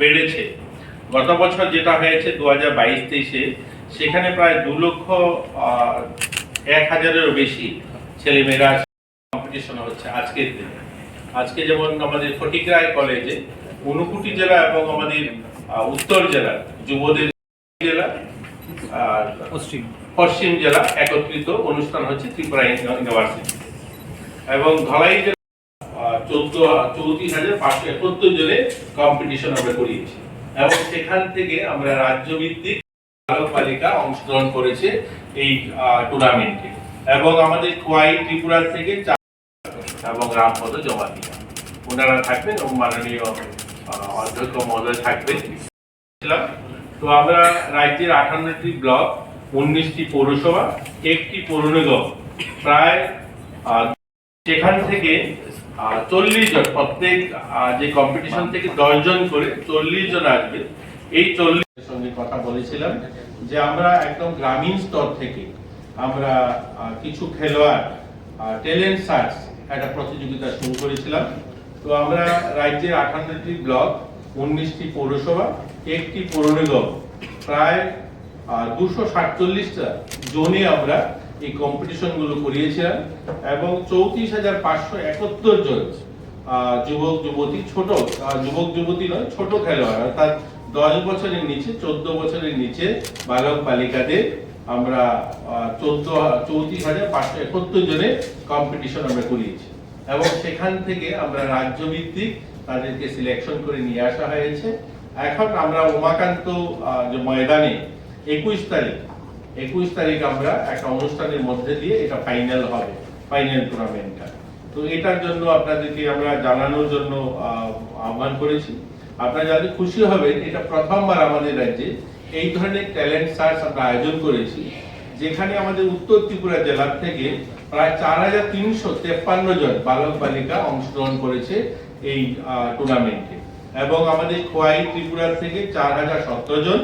বেড়েছে। গত বছর যেটা হয়েছে দু হাজার বাইশ তেইশে, সেখানে প্রায় দু লক্ষ এক হাজারেরও বেশি ছেলেমেয়েরা কম্পিটিশন হচ্ছে আজকের দিনে। আজকে যেমন আমাদের ফটিকরায় কলেজে ঊনকুটি জেলা এবং আমাদের উত্তর জেলা, যুবদের জেলা, আর পশ্চিম। পশ্চিম জেলা একত্রিত অনুষ্ঠান হচ্ছে ত্রিপুরা ইউনিভার্সিটি। এবং ধলাই চৌত্রিশ হাজার কম্পিটিশন আমরা করিয়েছি। এবং সেখান থেকে আমরা রাজ্যভিত্তিক বালক বালিকা অংশগ্রহণ করেছে এই টুর্নামেন্টে এবং আমাদের ত্রিপুরা থেকে এবং রামপদ জমা দিয়া। ওনারা থাকবেন এবং মাননীয় অধ্যক্ষ মহোদয় থাকবেন। তো আমরা রাজ্যের আঠান্নটি ব্লক উনিশটি পৌরসভা, একটি পৌর নিগম প্রায় সেখান থেকে চল্লিশ জন, প্রত্যেক যে কম্পিটিশন থেকে দশ জন করে চল্লিশ জন আসবে। এই চল্লিশ সঙ্গে কথা বলেছিলাম যে আমরা একদম গ্রামীণ স্তর থেকে আমরা কিছু খেলোয়াড় ট্যালেন্ট সার্চ একটা প্রতিযোগিতা শুরু করেছিলাম। তো আমরা রাজ্যের আঠান্নটি ব্লক, উনিশটি পৌরসভা, একটি পৌর নিগম প্রায় দুশো সাতচল্লিশটা আমরা এই কম্পিটিশনগুলো করিয়েছিলাম এবং চৌত্রিশ হাজার পাঁচশো একাত্তর জন যুবক, যুবতী, ছোট যুবক, যুবতী নয়, ছোট খেলোয়াড়, অর্থাৎ দশ বছরের নিচে, চোদ্দ বছরের নিচে বালক বালিকাদের আমরা চোদ্দ, চৌত্রিশ হাজার পাঁচশো একাত্তর জনের কম্পিটিশন আমরা করিয়েছি। এবং সেখান থেকে আমরা রাজ্য ভিত্তিক তাদেরকে সিলেকশন করে নিয়ে আসা হয়েছে। এখন আমরা উমাকান্ত যে ময়দানে একুশ তারিখ। একুশ তারিখ আমরা একটা অনুষ্ঠানের মধ্যে দিয়ে এটা ফাইনাল হবে ফাইনাল টুর্নামেন্টটা তো এটার জন্য আপনাদেরকে আমরা জানানোর জন্য আহ্বান করেছি। আপনারা যাতে খুশি হবেন, এটা প্রথমবার আমাদের রাজ্যে এই ধরনের ট্যালেন্ট সার্চ আমরা আয়োজন করেছি, যেখানে আমাদের উত্তর ত্রিপুরা জেলার থেকে প্রায় চার হাজার তিনশো তেপ্পান্ন জন বালক বালিকা অংশগ্রহণ করেছে এই টুর্নামেন্টে এবং আমাদের খোয়াই ত্রিপুরা থেকে চার হাজার সতেরো জন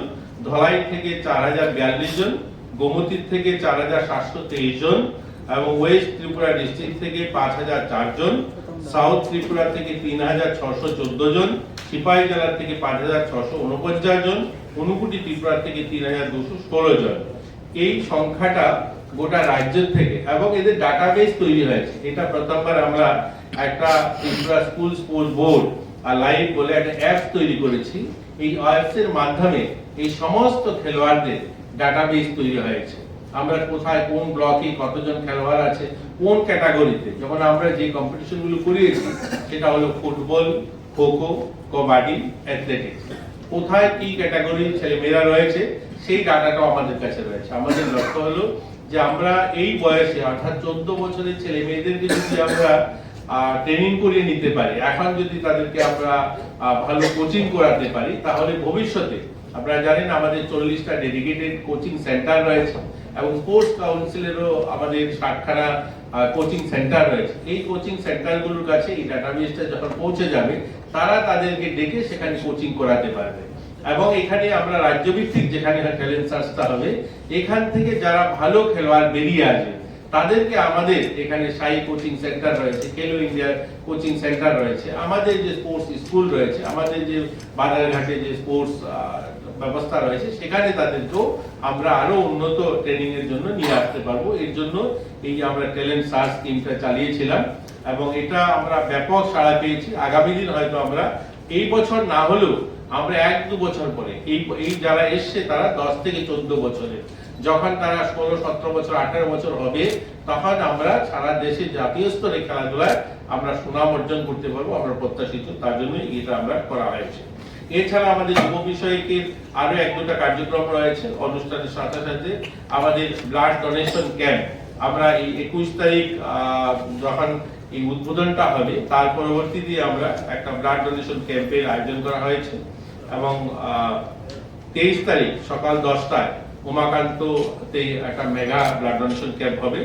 ধলাই থেকে চার হাজার বিয়াল্লিশ জন, গোমতির থেকে চার হাজার সাতশো তেইশ জন এবং ওয়েস্ট ত্রিপুরা ডিস্ট্রিক্ট থেকে পাঁচ হাজার চারজন সাউথ ত্রিপুরা থেকে তিন হাজার ছশো চোদ্দ জন, সিপাহী জেলা থেকে পাঁচ হাজার ছশো উনপঞ্চাশ জন অনুকুটি ত্রিপুরা থেকে তিন হাজার দুশো ষোলো জন। এই সংখ্যাটা গোটা রাজ্যের থেকে এবং এদের ডাটাবেস তৈরি হয়েছে। এটা প্রথমবার আমরা একটা ত্রিপুরা স্কুল স্পোর্টস বোর্ড আর লাইভ বলে একটা অ্যাপ তৈরি করেছি। এই অ্যাপস এর মাধ্যমে এই সমস্ত খেলোয়াড়দের ডাটাবেস তৈরি হয়েছে। আমরা কোথায় কোন ব্লকে কতজন খেলোয়াড় আছে, কোন ক্যাটাগরিতে যখন আমরা যে কম্পিটিশনগুলো করিয়েছি, সেটা হলো ফুটবল, খোখো, কবাডি অ্যাথলেটিক্স কোথায় কি ক্যাটাগরির ছেলেমেয়েরা রয়েছে, সেই ডাটাটাও আমাদের কাছে রয়েছে। আমাদের লক্ষ্য হলো যে আমরা এই বয়সে, অর্থাৎ চোদ্দ বছরের ছেলে মেয়েদেরকে যদি আমরা ট্রেনিং করিয়ে নিতে পারি, এখন যদি তাদেরকে আমরা ভালো কোচিং করাতে পারি, তাহলে ভবিষ্যতে আপনারা জানেন আমাদের চল্লিশটা ডেডিকেটেড কোচিং সেন্টার রয়েছে এবং স্পোর্টস কাউন্সিলেরও আমাদের ষাটখানা কোচিং সেন্টার রয়েছে। এই কোচিং সেন্টারগুলোর কাছে এই ডাটাবেসটা যখন পৌঁছে যাবে, তারা তাদেরকে ডেকে সেখানে কোচিং করাতে পারবে। এবং এখানে আমরা রাজ্যভিত্তিক যেখানে ট্যালেন্ট সার্চটা হবে, এখান থেকে যারা ভালো খেলোয়াড় বেরিয়ে আসবে, তাদেরকে আমাদের এখানে সাই কোচিং সেন্টার রয়েছে, খেলো ইন্ডিয়ার কোচিং সেন্টার রয়েছে। আমাদের যে স্পোর্টস স্কুল রয়েছে, আমাদের যে বাজারঘাটে যে স্পোর্টস ব্যবস্থা রয়েছে, সেখানে তাদেরকেও আমরা আরও উন্নত ট্রেনিং এর জন্য নিয়ে আসতে পারব। এর জন্য এই আমরা ট্যালেন্ট সার্চ স্কিমটা চালিয়েছিলাম এবং এটা আমরা ব্যাপক সাড়া পেয়েছি। আগামী দিন হয়তো আমরা এই বছর না হলেও আমরা এক দু বছর পরে, এই এই যারা এসছে তারা দশ থেকে চোদ্দ বছরের। যখন তারা ষোলো, সতেরো বছর, আঠারো বছর হবে, তখন আমরা সারা দেশে জাতীয় স্তরে খেলাধুলায় আমরা সুনাম অর্জন করতে পারব, আমরা প্রত্যাশিত। তার জন্যই এটা আমরা করা হয়েছে। এছাড়া আমাদের যুব বিষয়কের আরও এক দুটা কার্যক্রম রয়েছে, অনুষ্ঠানের সাথে সাথে আমাদের ব্লাড ডোনেশন ক্যাম্প আমরা এই একুশ তারিখ যখন এই উদ্বোধনটা হবে, তার পরবর্তীতে আমরা একটা ব্লাড ডোনেশন ক্যাম্পের আয়োজন করা হয়েছে এবং তেইশ তারিখ সকাল দশটায় উমাকান্ততে একটা মেগা ব্লাড ডোনেশন ক্যাম্প হবে।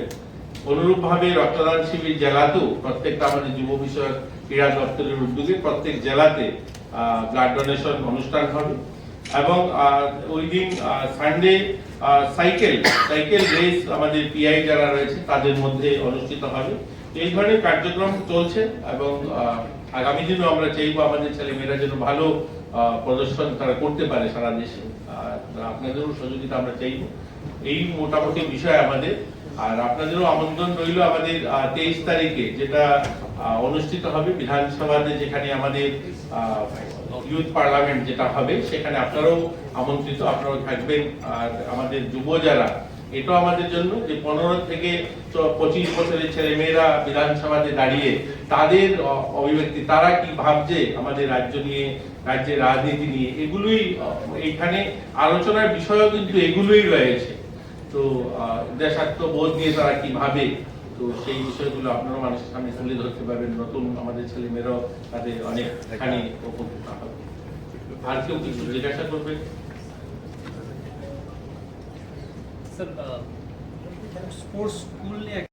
অনুরূপভাবে রক্তদান শিবির জেলাতেও প্রত্যেকটা আমাদের যুব বিষয়ক ক্রীড়া দপ্তরের উদ্যোগে প্রত্যেক জেলাতে ব্লাড ডোনেশন অনুষ্ঠান হবে। এবং ওই দিন সানডে সাইকেল সাইকেল রেস আমাদের পিআই যারা রয়েছে, তাদের মধ্যে অনুষ্ঠিত হবে। এই ধরনের কার্যক্রম চলছে এবং আগামী দিনও আমরা চাইব আমাদের ছেলেমেয়েরা যেন ভালো প্রদর্শন তারা করতে পারে সারা দেশে। আপনাদেরও সহযোগিতা আমরা চাইব। এই মোটামুটি বিষয় আমাদের। আর আপনাদেরও আমন্ত্রণ রইল আমাদের তেইশ তারিখে, যেটা অনুষ্ঠিত হবে বিধানসভাতে, যেখানে আমাদের ইউথ পার্লামেন্ট যেটা হবে, সেখানে আপনারাও আমন্ত্রিত, আপনারাও থাকবেন, আর আমাদের যুব যারা, এটাও আমাদের জন্য যে পনেরো থেকে পঁচিশ বছরের ছেলে মেয়েরা বিধানসভাতে দাঁড়িয়ে তাদের অভিব্যক্তি, তারা কি ভাবছে আমাদের রাজ্য নিয়ে, রাজ্যের রাজনীতি নিয়ে, এগুলোই এখানে আলোচনার বিষয়ও কিন্তু এগুলোই রয়েছে। তো দেশাত্মবোধ নিয়ে তারা কি ভাবে? তো সেই বিষয়গুলো আপনারা মানুষের সামনে তুলে ধরতে পারবেন। নতুন আমাদের ছেলে মেয়েরাও তাদের অনেকখানি উপকৃত হবে। আর কেউ কিছু জিজ্ঞাসা করবেন? স্যার স্পোর্টস স্কুল নিয়ে